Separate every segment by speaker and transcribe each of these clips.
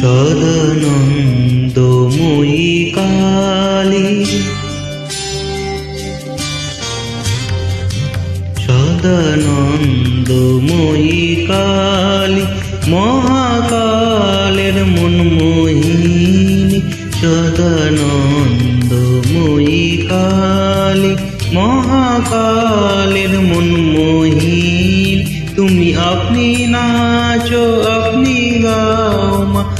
Speaker 1: সদানন্দময়ী কালী। সদানন্দময়ী কালী, মহাকালের মনমোহিনী। সদানন্দময়ী কালী, মহাকালের মনমোহিনী। তুমি আপনি নাচো, আপনি গাও মা।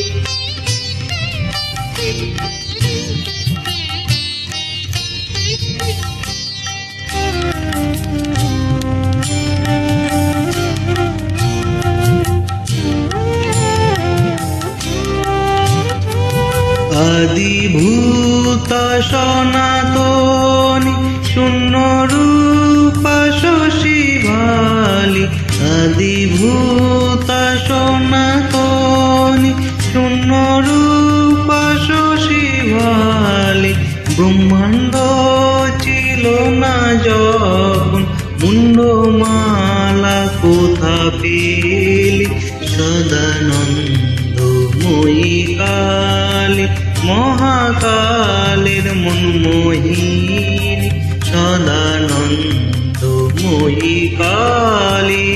Speaker 1: আদিভূত সনাতনী শূন্য রূপা শশী ভালি আদিভূত সনাতনী শূন্য রূপা শশী ভালি ব্রহ্মাণ্ড ছিল না যখন মুন্ডমালা কোথা পেলি? সদানন্দময়ী সদানন্দময়ী কালী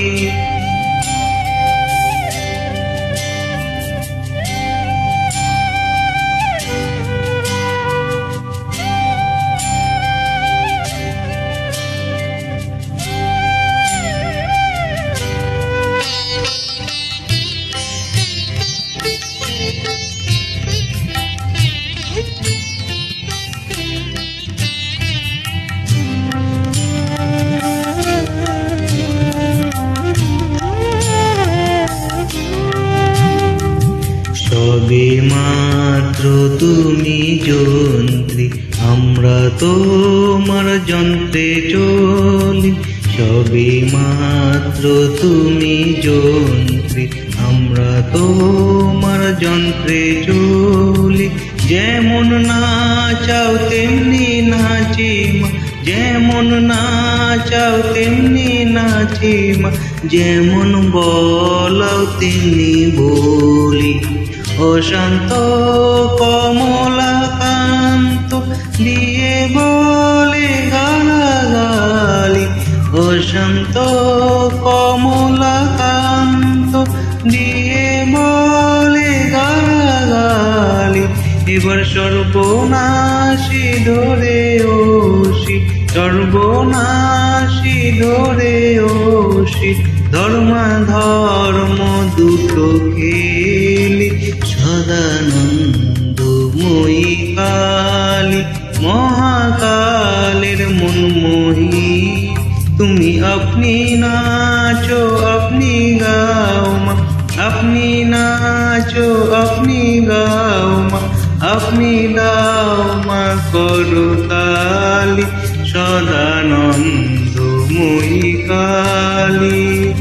Speaker 1: সবে মাত্র তুমি যন্ত্রী, আমরা তোমার যন্ত্রে চলি। সবে মাত্র তুমি যন্ত্রী, আমরা তোমার যন্ত্রে চলি। যেমন নাচাও, তেমনি নাচি মা। যেমন নাচাও, তেমনি নাচি মা। যেমন বলাও, তেমনি বলি। অশান্ত কমলাকান্ত দিয়ে বলে গালাগালি। অশান্ত কমলাকান্ত দিয়ে বলে গালাগালি। এবার সর্বনাশী ধরে ওষি সর্বনাশী ধরে ওষি ধর্মা ধর্ম দুটো খেলি, সদানন্দময়ী কালী, মহাকালের মনমোহী। তুমি আপনি নাচো, আপনি গাও মা, আপনি নাচো, আপনি গাও মা, আপনি দাও মা করো করতালি। সদানন্দময়ী কালী।